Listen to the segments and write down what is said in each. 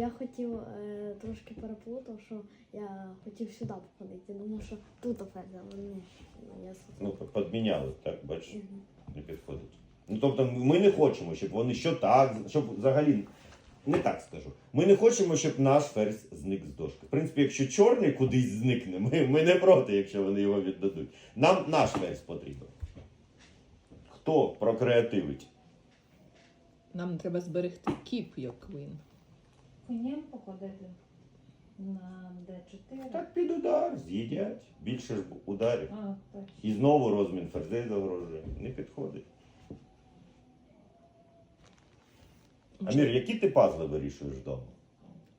я хотів е, трошки переплутав, що я хотів сюди походити. Я думав, що тут ферзь, але ні. Я Ну, підміняли, так, бачиш, не підходить. Ну, тобто ми не хочемо, щоб вони що так, щоб взагалі. Не так скажу. Ми не хочемо, щоб наш ферзь зник з дошки. В принципі, якщо чорний кудись зникне, ми, ми не проти, якщо вони його віддадуть. Нам наш ферзь потрібен. Хто прокреативить? Нам треба зберегти кіп, як він. Конем походити на Д4. Так під удар, з'їдять. Більше ж ударів. А, точно. І знову розмін ферзей загрожує. Не підходить. Амір, які ти пазли вирішуєш вдома?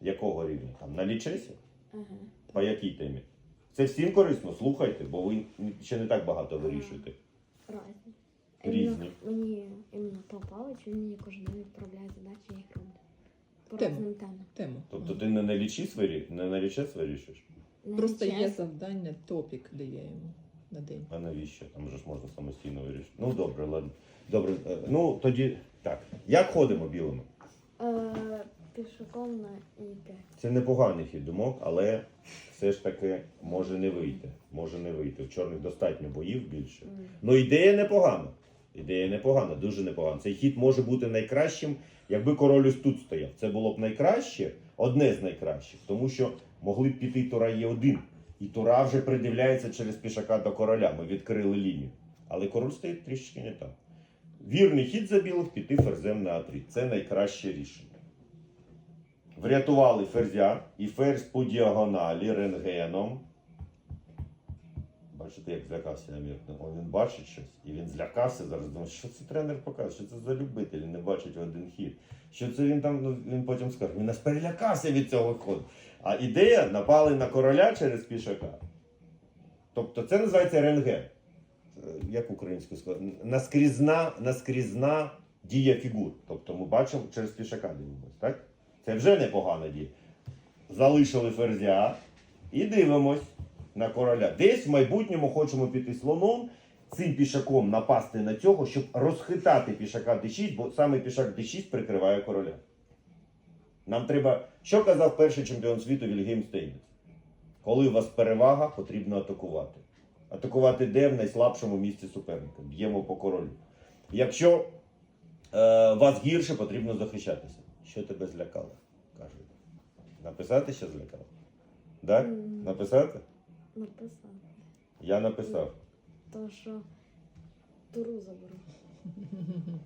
Якого рівня? Там на лічесі? Ага. По якій темі? Це всім корисно, слухайте, бо ви ще не так багато вирішуєте. Разні. Різні. Мені іменно чи він мені кожен день відправляє задачі, я їх роблю. По Тему. різним темам. Тему. Тобто ти не на лічіс вирі... не на лічес вирішуєш? Просто є час- завдання, топік дає йому на день. А навіщо? Там же ж можна самостійно вирішити. Ну добре, ладно. Добре. е, Ну тоді так. Як ходимо білими? Е, пішоком на І5. Це непоганий хід думок, але все ж таки може не вийти. Може не вийти. В чорних достатньо боїв більше. Ну, ідея непогана. Ідея непогана, дуже непогана. Цей хід може бути найкращим, якби король тут стояв. Це було б найкраще, одне з найкращих, тому що могли б піти тура є один. І тура вже придивляється через пішака до короля. Ми відкрили лінію. Але король стоїть трішки не так. Вірний хід за білих піти ферзем на А3. Це найкраще рішення. Врятували ферзя і ферзь по діагоналі рентгеном. Бачите, як злякався Амір. О, Він бачить щось і він злякався зараз. Думає, що це тренер показує, що це за любитель, не бачить один хід. Що це він там, ну, він потім скаже, він аж перелякався від цього ходу. А ідея напали на короля через пішака. Тобто це називається рентген. Е, Як українською сказати? Наскрізна, наскрізна дія фігур. Тобто ми бачимо через пішака дивимося, так? Це вже непогана дія. Залишили ферзя і дивимось на короля. Десь в майбутньому хочемо піти слоном, цим пішаком напасти на цього, щоб розхитати пішака d6, бо саме пішак d6 прикриває короля. Нам треба. Що казав перший чемпіон світу Вільгельм Стейнець? Коли у вас перевага, потрібно атакувати. Атакувати де в найслабшому місці суперника. Б'ємо по королю. Якщо е, вас гірше, потрібно захищатися. Що тебе злякало? каже. Написати, що злякало? Так? Написати? Написав. Я написав. То, що туру заберу.